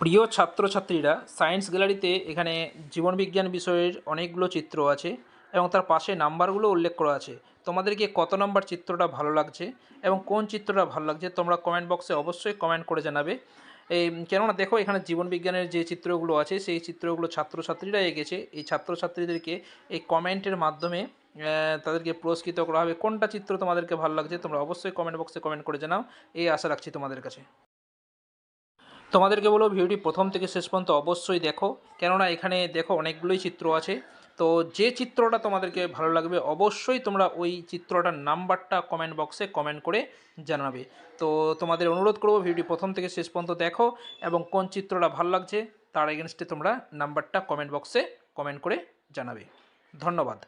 প্রিয় ছাত্রছাত্রীরা, সায়েন্স গ্যালারিতে এখানে জীবনবিজ্ঞান বিষয়ের অনেকগুলো চিত্র আছে এবং তার পাশে নাম্বারগুলো উল্লেখ করা আছে। তোমাদেরকে কত নম্বর চিত্রটা ভালো লাগছে এবং কোন চিত্রটা ভালো লাগছে তোমরা কমেন্ট বক্সে অবশ্যই কমেন্ট করে জানাবে। এই, কেননা দেখো এখানে জীবনবিজ্ঞানের যে চিত্রগুলো আছে, সেই চিত্রগুলো ছাত্রছাত্রীরা এঁকেছে। এই ছাত্রছাত্রীদেরকে এই কমেন্টের মাধ্যমে তাদেরকে পুরস্কৃত করা হবে। কোনটা চিত্র তোমাদেরকে ভালো লাগছে তোমরা অবশ্যই কমেন্ট বক্সে কমেন্ট করে জানাও। এই আশা রাখছি তোমাদের কাছে। তোমাদেরকে বলব ভিডিওটি প্রথম থেকে শেষ পর্যন্ত অবশ্যই দেখো। কেননা এখানে দেখো অনেকগুলোই চিত্র আছে। তো যে চিত্রটা তোমাদেরকে ভালো লাগবে অবশ্যই তোমরা ওই চিত্রটার নাম্বারটা কমেন্ট বক্সে কমেন্ট করে জানাবে। তো তোমাদের অনুরোধ করব ভিডিওটি প্রথম থেকে শেষ পর্যন্ত দেখো এবং কোন চিত্রটা ভালো লাগছে তার এগেনস্টে তোমরা নাম্বারটা কমেন্ট বক্সে কমেন্ট করে জানাবে। ধন্যবাদ।